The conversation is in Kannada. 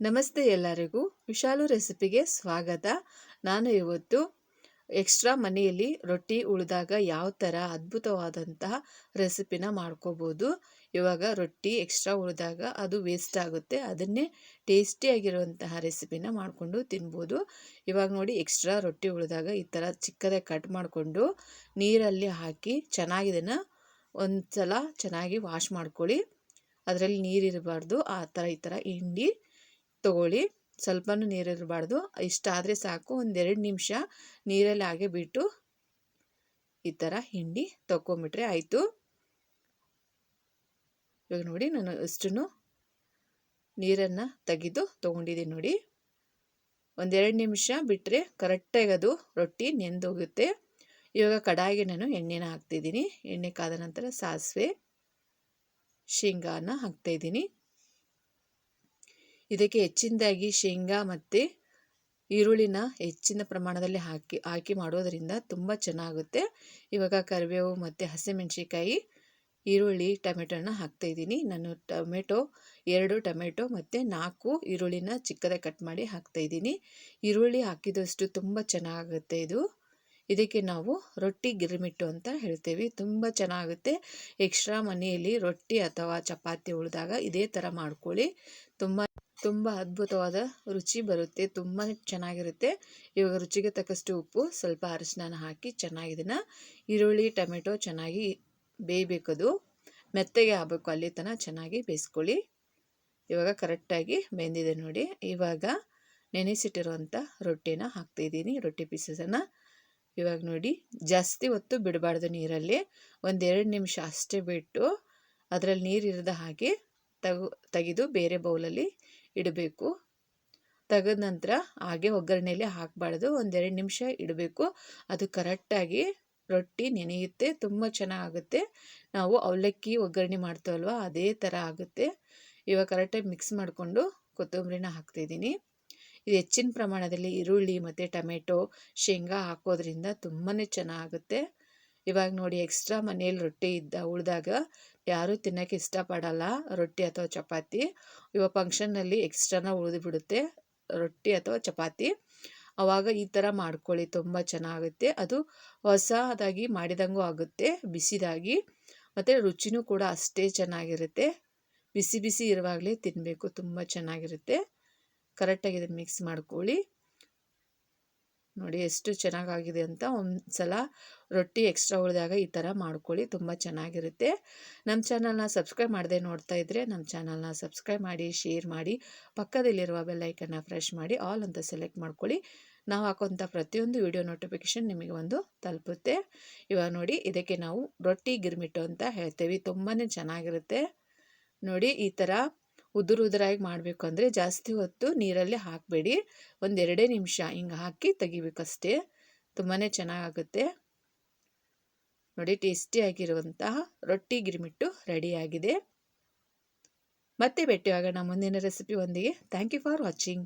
ನಮಸ್ತೆ ಎಲ್ಲರಿಗೂ. ವಿಶಾಲು ರೆಸಿಪಿಗೆ ಸ್ವಾಗತ. ನಾನು ಇವತ್ತು ಎಕ್ಸ್ಟ್ರಾ ಮನೆಯಲ್ಲಿ ರೊಟ್ಟಿ ಉಳಿದಾಗ ಯಾವ ಥರ ಅದ್ಭುತವಾದಂತಹ ರೆಸಿಪಿನ ಮಾಡ್ಕೋಬೋದು. ಇವಾಗ ರೊಟ್ಟಿ ಎಕ್ಸ್ಟ್ರಾ ಉಳಿದಾಗ ಅದು ವೇಸ್ಟ್ ಆಗುತ್ತೆ. ಅದನ್ನೇ ಟೇಸ್ಟಿಯಾಗಿರುವಂತಹ ರೆಸಿಪಿನ ಮಾಡಿಕೊಂಡು ತಿನ್ಬೋದು. ಇವಾಗ ನೋಡಿ ಎಕ್ಸ್ಟ್ರಾ ರೊಟ್ಟಿ ಉಳಿದಾಗ ಈ ಥರ ಚಿಕ್ಕದಾಗಿ ಕಟ್ ಮಾಡಿಕೊಂಡು ನೀರಲ್ಲಿ ಹಾಕಿ ಚೆನ್ನಾಗಿದನ್ನು ಒಂದು ಸಲ ಚೆನ್ನಾಗಿ ವಾಶ್ ಮಾಡ್ಕೊಳ್ಳಿ. ಅದರಲ್ಲಿ ನೀರಿರಬಾರ್ದು. ಆ ಥರ ಈ ಥರ ಹಿಂಡಿ ತೊಗೊಳ್ಳಿ. ಸ್ವಲ್ಪನೂ ನೀರಿರಬಾರ್ದು. ಇಷ್ಟಾದರೆ ಸಾಕು. ಒಂದೆರಡು ನಿಮಿಷ ನೀರಲ್ಲಿ ಹಾಗೆ ಬಿಟ್ಟು ಈ ಥರ ಹಿಂಡಿ ತಗೊಂಬಿಟ್ರೆ ಆಯಿತು. ಇವಾಗ ನೋಡಿ ನಾನು ಅಷ್ಟನ್ನು ನೀರನ್ನು ತೆಗೆದು ತೊಗೊಂಡಿದ್ದೀನಿ ನೋಡಿ. ಒಂದೆರಡು ನಿಮಿಷ ಬಿಟ್ಟರೆ ಕರೆಕ್ಟಾಗಿ ಅದು ರೊಟ್ಟಿ ನೆಂದೋಗುತ್ತೆ. ಇವಾಗ ಕಡಾಯಿಗೆ ನಾನು ಎಣ್ಣೆನ ಹಾಕ್ತಿದ್ದೀನಿ. ಎಣ್ಣೆ ಕಾದ ನಂತರ ಸಾಸಿವೆ, ಶೇಂಗಾನ ಹಾಕ್ತಾಯಿದ್ದೀನಿ ಇದಕ್ಕೆ ಹೆಚ್ಚಿನದಾಗಿ ಶೇಂಗಾ ಮತ್ತು ಈರುಳ್ಳಿನ ಹೆಚ್ಚಿನ ಪ್ರಮಾಣದಲ್ಲಿ ಹಾಕಿ ಹಾಕಿ ಮಾಡೋದರಿಂದ ತುಂಬ ಚೆನ್ನಾಗುತ್ತೆ. ಇವಾಗ ಕರಿಬೇವು ಮತ್ತು ಹಸಿಮೆಣ್ಸಿಕಾಯಿ ಈರುಳ್ಳಿ, ಟೊಮೆಟೊನ ಹಾಕ್ತಾಯಿದ್ದೀನಿ ನಾನು ಟೊಮೆಟೊ, ಎರಡು ಟೊಮೆಟೊ ಮತ್ತು ನಾಲ್ಕು ಈರುಳ್ಳಿನ ಚಿಕ್ಕದಾಗಿ ಕಟ್ ಮಾಡಿ ಹಾಕ್ತಾಯಿದ್ದೀನಿ ಈರುಳ್ಳಿ ಹಾಕಿದಷ್ಟು ತುಂಬ ಚೆನ್ನಾಗುತ್ತೆ ಇದು. ಇದಕ್ಕೆ ನಾವು ರೊಟ್ಟಿ ಗಿರಿಮಿಟ್ಟು ಅಂತ ಹೇಳ್ತೇವೆ. ತುಂಬ ಚೆನ್ನಾಗುತ್ತೆ. ಎಕ್ಸ್ಟ್ರಾ ಮನೆಯಲ್ಲಿ ರೊಟ್ಟಿ ಅಥವಾ ಚಪಾತಿ ಉಳಿದಾಗ ಇದೇ ಥರ ಮಾಡ್ಕೊಳ್ಳಿ. ತುಂಬ ತುಂಬ ಅದ್ಭುತವಾದ ರುಚಿ ಬರುತ್ತೆ, ತುಂಬಾ ಚೆನ್ನಾಗಿರುತ್ತೆ. ಇವಾಗ ರುಚಿಗೆ ತಕ್ಕಷ್ಟು ಉಪ್ಪು, ಸ್ವಲ್ಪ ಅರಿಶಿನ ಹಾಕಿ ಚೆನ್ನಾಗಿ ಇದನ್ನು ಈರುಳ್ಳಿ, ಟೊಮೆಟೊ ಚೆನ್ನಾಗಿ ಬೇಯಬೇಕದು ಮೆತ್ತಗೆ ಆಗಬೇಕು ಅಲ್ಲಿ ತನಕ ಚೆನ್ನಾಗಿ ಬೇಯಿಸ್ಕೊಳ್ಳಿ. ಇವಾಗ ಕರೆಕ್ಟಾಗಿ ಬೆಂದಿದೆ ನೋಡಿ. ಇವಾಗ ನೆನೆಸಿಟ್ಟಿರುವಂಥ ರೊಟ್ಟಿನ ಹಾಕ್ತಾಯಿದ್ದೀನಿ ರೊಟ್ಟಿ ಪೀಸಸನ್ನು ಇವಾಗ ನೋಡಿ, ಜಾಸ್ತಿ ಹೊತ್ತು ಬಿಡಬಾರ್ದು ನೀರಲ್ಲಿ. ಒಂದೆರಡು ನಿಮಿಷ ಅಷ್ಟೇ ಬಿಟ್ಟು ಅದರಲ್ಲಿ ನೀರು ಇರದ ಹಾಗೆ ತಗು, ತೆಗೆದು ಬೇರೆ ಬೌಲಲ್ಲಿ ಇಡಬೇಕು. ತೆಗೆದ ನಂತರ ಹಾಗೆ ಒಗ್ಗರಣೆಯಲ್ಲಿ ಹಾಕಬಾರ್ದು. ಒಂದೆರಡು ನಿಮಿಷ ಇಡಬೇಕು. ಅದು ಕರೆಕ್ಟಾಗಿ ರೊಟ್ಟಿ ನೆನೆಯುತ್ತೆ. ತುಂಬ ಚೆನ್ನಾಗುತ್ತೆ ನಾವು ಅವಲಕ್ಕಿ ಒಗ್ಗರಣೆ ಮಾಡ್ತೇವಲ್ವ? ಅದೇ ಥರ ಆಗುತ್ತೆ. ಇವಾಗ ಕರೆಕ್ಟಾಗಿ ಮಿಕ್ಸ್ ಮಾಡಿಕೊಂಡು ಕೊತ್ತಂಬರಿನ ಹಾಕ್ತಿದ್ದೀನಿ. ಇದು ಹೆಚ್ಚಿನ ಪ್ರಮಾಣದಲ್ಲಿ ಈರುಳ್ಳಿ ಮತ್ತು ಟೊಮೆಟೊ, ಶೇಂಗಾ ಹಾಕೋದ್ರಿಂದ ತುಂಬಾ ಚೆನ್ನಾಗುತ್ತೆ. ಇವಾಗ ನೋಡಿ ಎಕ್ಸ್ಟ್ರಾ ಮನೆಯಲ್ಲಿ ರೊಟ್ಟಿ ಇದ್ದ ಉಳಿದಾಗ ಯಾರೂ ತಿನ್ನೋಕ್ಕೆ ಇಷ್ಟಪಡಲ್ಲ, ರೊಟ್ಟಿ ಅಥವಾ ಚಪಾತಿ. ಇವಾಗ ಫಂಕ್ಷನ್ನಲ್ಲಿ ಎಕ್ಸ್ಟ್ರಾನ ಉಳಿದುಬಿಡುತ್ತೆ ರೊಟ್ಟಿ ಅಥವಾ ಚಪಾತಿ. ಆವಾಗ ಈ ಥರ ಮಾಡ್ಕೊಳ್ಳಿ, ತುಂಬ ಚೆನ್ನಾಗುತ್ತೆ. ಅದು ಹೊಸದಾಗಿ ಮಾಡಿದಂಗೂ ಆಗುತ್ತೆ, ಬಿಸಿದಾಗಿ. ಮತ್ತು ರುಚಿನೂ ಕೂಡ ಅಷ್ಟೇ ಚೆನ್ನಾಗಿರುತ್ತೆ. ಬಿಸಿ ಬಿಸಿ ಇರುವಾಗಲೇ ತಿನ್ನಬೇಕು ತುಂಬ ಚೆನ್ನಾಗಿರುತ್ತೆ. ಕರೆಕ್ಟಾಗಿ ಇದನ್ನು ಮಿಕ್ಸ್ ಮಾಡ್ಕೊಳ್ಳಿ. ನೋಡಿ ಎಷ್ಟು ಚೆನ್ನಾಗಾಗಿದೆ ಅಂತ ಒಂದು ಸಲ ರೊಟ್ಟಿ ಎಕ್ಸ್ಟ್ರಾ ಉಳಿದಾಗ ಈ ಥರ ಮಾಡ್ಕೊಳ್ಳಿ, ತುಂಬ ಚೆನ್ನಾಗಿರುತ್ತೆ. ನಮ್ಮ ಚಾನಲ್ನ ಸಬ್ಸ್ಕ್ರೈಬ್ ಮಾಡದೆ ನೋಡ್ತಾ ಇದ್ದರೆ ನಮ್ಮ ಚಾನಲ್ನ ಸಬ್ಸ್ಕ್ರೈಬ್ ಮಾಡಿ ಶೇರ್ ಮಾಡಿ, ಪಕ್ಕದಲ್ಲಿರುವ ಬೆಲ್ಲೈಕನ್ನ ಫ್ರೆಶ್ ಮಾಡಿ ಆಲ್ ಅಂತ ಸೆಲೆಕ್ಟ್ ಮಾಡ್ಕೊಳ್ಳಿ. ನಾವು ಹಾಕೋಂಥ ಪ್ರತಿಯೊಂದು ವಿಡಿಯೋ ನೋಟಿಫಿಕೇಷನ್ ನಿಮಗೆ ಒಂದು ತಲುಪುತ್ತೆ. ಇವಾಗ ನೋಡಿ, ಇದಕ್ಕೆ ನಾವು ರೊಟ್ಟಿ ಗಿರ್ಮಿಟ್ಟು ಅಂತ ಹೇಳ್ತೇವೆ ತುಂಬಾ ಚೆನ್ನಾಗಿರುತ್ತೆ. ನೋಡಿ, ಈ ಥರ ಉದುರು ಉದುರಾಗಿ ಮಾಡಬೇಕು ಅಂದರೆ ಜಾಸ್ತಿ ಹೊತ್ತು ನೀರಲ್ಲಿ ಹಾಕಬೇಡಿ. ಒಂದೆರಡೇ ನಿಮಿಷ ಹಿಂಗೆ ಹಾಕಿ ತೆಗಿಬೇಕಷ್ಟೇ. ತುಂಬಾ ಚೆನ್ನಾಗಾಗುತ್ತೆ. ನೋಡಿ ಟೇಸ್ಟಿಯಾಗಿರುವಂತಹ ರೊಟ್ಟಿ ಗಿರಿಮಿಟ್ಟು ರೆಡಿಯಾಗಿದೆ ಮತ್ತೆ ಭೇಟಿಯಾಗೋಣ. ಮುಂದಿನ ರೆಸಿಪಿ ಒಂದಿಗೆ. Thank you for watching